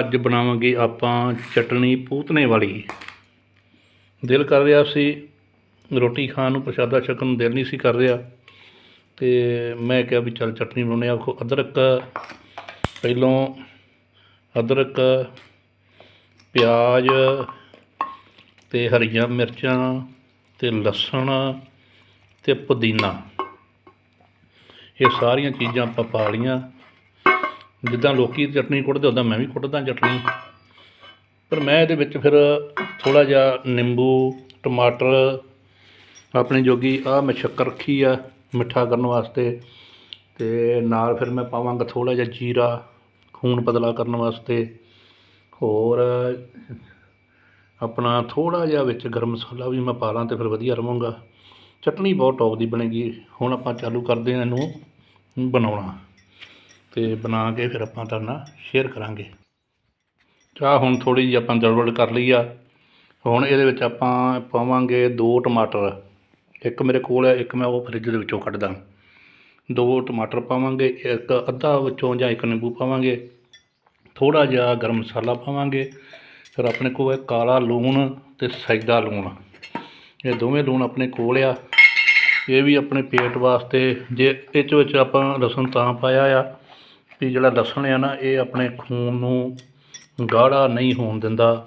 ਅੱਜ ਬਣਾਵਾਂਗੇ ਆਪਾਂ ਚਟਣੀ ਪੂਤਨੇ ਵਾਲੀ। ਦਿਲ ਕਰ ਰਿਹਾ ਸੀ, ਰੋਟੀ ਖਾਣ ਨੂੰ ਪ੍ਰਸ਼ਾਦਾ ਛਕਣ ਨੂੰ ਦਿਲ ਨਹੀਂ ਸੀ ਕਰ ਰਿਹਾ। ਤੇ ਮੈਂ ਕਿਹਾ ਵੀ ਚੱਲ ਚਟਣੀ ਬਣਾਉਂਦੇ ਆ ਖੋ ਅਦਰਕ, ਪਹਿਲੋਂ ਅਦਰਕ, ਪਿਆਜ਼ ਤੇ ਹਰੀਆਂ ਮਿਰਚਾਂ ਤੇ ਲਸਣ ਤੇ ਪੁਦੀਨਾ। ਇਹ ਸਾਰੀਆਂ ਚੀਜ਼ਾਂ ਆਪਾਂ ਪਾ ਲਈਆਂ। ਜਿੱਦਾਂ ਲੋਕੀ ਚਟਨੀ ਕੁੱਟਦੇ ਉੱਦਾਂ ਮੈਂ ਵੀ ਕੁੱਟਦਾ ਚਟਨੀ। ਪਰ ਮੈਂ ਇਹਦੇ ਵਿੱਚ ਫਿਰ ਥੋੜਾ ਜਿਹਾ ਨਿੰਬੂ, ਟਮਾਟਰ, ਆਪਣੇ ਜੋਗੀ ਆ ਮੈਂ ਸ਼ੱਕਰ ਰੱਖੀ ਆ ਮਿੱਠਾ ਕਰਨ ਵਾਸਤੇ। ਤੇ ਨਾਲ ਫਿਰ ਮੈਂ ਪਾਵਾਂਗਾ ਥੋੜਾ ਜਿਹਾ ਜੀਰਾ, ਖੂਨ ਪਤਲਾ ਕਰਨ ਵਾਸਤੇ। ਹੋਰ ਆਪਣਾ ਥੋੜਾ ਜਿਹਾ ਵਿੱਚ ਗਰਮ ਮਸਾਲਾ ਵੀ ਮੈਂ ਪਾ ਲਾਂ ਤੇ ਫਿਰ ਵਧੀਆ ਰਵਾਂਗਾ। ਚਟਨੀ ਬਹੁਤ ਟੌਪ ਦੀ ਬਣੇਗੀ। ਹੁਣ ਆਪਾਂ ਚਾਲੂ ਕਰਦੇ ਹਾਂ ਇਹਨੂੰ ਬਣਾਉਣਾ। ਤੇ ਬਣਾ ਕੇ ਫਿਰ ਆਪਾਂ ਤੁਹਾਡੇ ਨਾਲ ਸ਼ੇਅਰ ਕਰਾਂਗੇ। ਚਾਹ ਹੁਣ ਥੋੜੀ ਜਿਹੀ ਆਪਾਂ ਦੜਬੜ ਕਰ ਲਈ ਆ। ਹੁਣ ਇਹਦੇ ਵਿੱਚ ਆਪਾਂ ਪਾਵਾਂਗੇ ਦੋ ਟਮਾਟਰ। ਇੱਕ ਮੇਰੇ ਕੋਲ ਹੈ ਇੱਕ ਮੈਂ ਉਹ ਫਰਿੱਜ ਦੇ ਵਿੱਚੋਂ ਕੱਢਦਾ। ਦੋ ਟਮਾਟਰ ਪਾਵਾਂਗੇ, ਇੱਕ ਅੱਧਾ ਵਿੱਚੋਂ ਜਾਂ ਇੱਕ ਨਿੰਬੂ ਪਾਵਾਂਗੇ। ਥੋੜਾ ਜਿਹਾ ਗਰਮ ਮਸਾਲਾ ਪਾਵਾਂਗੇ। ਫਿਰ ਆਪਣੇ ਕੋਲ ਹੈ ਕਾਲਾ ਲੂਣ ਤੇ ਸੈਦਾ ਲੂਣ। ਇਹ ਦੋਵੇਂ ਲੂਣ ਆਪਣੇ ਕੋਲ ਆ। ਇਹ ਵੀ ਆਪਣੇ ਪੇਟ ਵਾਸਤੇ, ਜੇ ਇਹ 'ਚ ਵਿੱਚ ਆਪਾਂ ਲਸਣ ਤਾਂ ਪਾਇਆ ਆ ਵੀ ਜਿਹੜਾ ਲਸਣ ਆ ਨਾ, ਇਹ ਆਪਣੇ ਖੂਨ ਨੂੰ ਗਾੜਾ ਨਹੀਂ ਹੋਣ ਦਿੰਦਾ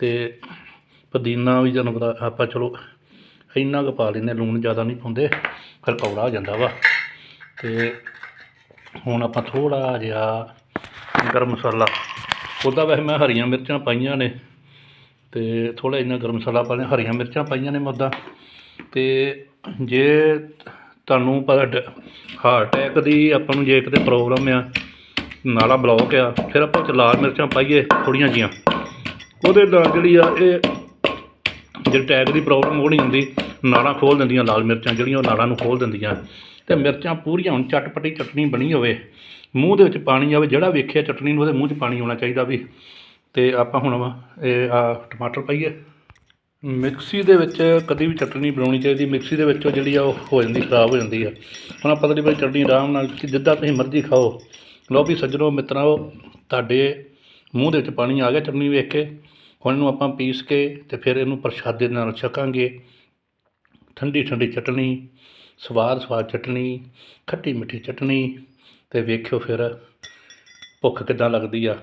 ਤੇ ਪੁਦੀਨਾ ਵੀ ਤੁਹਾਨੂੰ ਪਤਾ, ਆਪਾਂ ਚਲੋ ਇੰਨਾ ਕੁ ਪਾ ਲੈਂਦੇ ਲੂਣ ਜ਼ਿਆਦਾ ਨਹੀਂ ਪਾਉਂਦੇ, ਫਿਰ ਕੌੜਾ ਹੋ ਜਾਂਦਾ ਵਾ। ਤੇ ਹੁਣ ਆਪਾਂ ਥੋੜਾ ਜਿਹਾ ਗਰਮ ਮਸਾਲਾ, ਉਹਦਾ ਵੈਸੇ ਮੈਂ ਹਰੀਆਂ ਮਿਰਚਾਂ ਪਾਈਆਂ ਨੇ, ਤੇ ਥੋੜਾ ਇੰਨਾ ਗਰਮ ਮਸਾਲਾ ਪਾ ਲਿਆ, ਹਰੀਆਂ ਮਿਰਚਾਂ ਪਾਈਆਂ ਨੇ ਮੈਂ ਉੱਦਾਂ ਤੇ ਜੇ ਤੁਹਾਨੂੰ ਪਰ ਹਾਰਟ ਅਟੈਕ ਦੀ ਆਪਾਂ ਨੂੰ ਜੇ ਕਿਤੇ ਪ੍ਰੋਬਲਮ ਆ, ਨਾਲਾ ਬਲੌਕ ਆ, ਫਿਰ ਆਪਾਂ ਚ ਲਾਲ ਮਿਰਚਾਂ ਪਾਈਏ ਥੋੜੀਆਂ ਜੀਆਂ। ਉਹਦੇ ਨਾਲ ਜਿਹੜੀ ਆ ਇਹ ਜੇ ਅਟੈਕ ਦੀ ਪ੍ਰੋਬਲਮ ਉਹ ਨਹੀਂ ਹੁੰਦੀ ਨਾੜਾਂ ਖੋਲ ਦਿੰਦੀਆਂ ਲਾਲ ਮਿਰਚਾਂ, ਜਿਹੜੀਆਂ ਉਹ ਨਾੜਾਂ ਨੂੰ ਖੋਲ ਦਿੰਦੀਆਂ। ਤੇ ਮਿਰਚਾਂ ਪੂਰੀਆਂ ਹੁਣ ਚਟਪਟੀ ਚਟਨੀ ਬਣੀ ਹੋਵੇ। ਮੂੰਹ ਦੇ ਵਿੱਚ ਪਾਣੀ ਆਵੇ, ਜਿਹੜਾ ਵੇਖਿਆ ਚਟਨੀ ਨੂੰ ਉਹਦੇ ਮੂੰਹ 'ਚ ਪਾਣੀ ਆਉਣਾ ਚਾਹੀਦਾ ਵੀ। ਤੇ ਆਪਾਂ ਹੁਣ ਇਹ ਆ ਟਮਾਟਰ ਪਾਈਏ। ਮਿਕਸੀ ਦੇ ਵਿੱਚ ਕਦੀ ਵੀ ਚਟਨੀ ਬਣਾਉਣੀ ਚਾਹੀਦੀ, ਮਿਕਸੀ ਦੇ ਵਿੱਚੋਂ ਜਿਹੜੀ ਆ ਉਹ ਹੋ ਜਾਂਦੀ, ਖਰਾਬ ਹੋ ਜਾਂਦੀ ਆ। ਹੁਣ ਆਪਾਂ ਤਕਰੀਬਨ ਚਟਨੀ ਆਰਾਮ ਨਾਲ ਤੁਸੀਂ ਜਿੱਦਾਂ ਤੁਸੀਂ ਮਰਜ਼ੀ ਖਾਓ। ਲਓ ਵੀ ਸੱਜਣੋ, ਮਿੱਤਰੋ, ਤੁਹਾਡੇ ਮੂੰਹ ਦੇ ਵਿੱਚ ਪਾਣੀ ਆ ਗਿਆ ਚਟਨੀ ਵੇਖ ਕੇ। ਹੁਣ ਇਹਨੂੰ ਆਪਾਂ ਪੀਸ ਕੇ ਤੇ ਫਿਰ ਇਹਨੂੰ ਪ੍ਰਸ਼ਾਦੇ ਨਾਲ ਛਕਾਂਗੇ। ਠੰਡੀ ਠੰਡੀ ਚਟਨੀ ਸਵਾਦ ਸਵਾਦ ਚਟਨੀ, ਖੱਟੀ ਮਿੱਠੀ ਚਟਨੀ ਤੇ ਵੇਖਿਓ ਫਿਰ ਭੁੱਖ ਕਿੱਦਾਂ ਲੱਗਦੀ ਆ।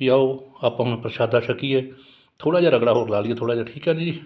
ਵੀ ਆਓ, ਆਪਾਂ ਹੁਣ ਪ੍ਰਸ਼ਾਦਾ ਛਕੀਏ। ਥੋੜ੍ਹਾ ਜਿਹਾ ਰਗੜਾ ਹੋਰ ਲਾ ਲਈਏ ਥੋੜਾ ਜਿਹਾ ਠੀਕ ਹੈ ਜੀ?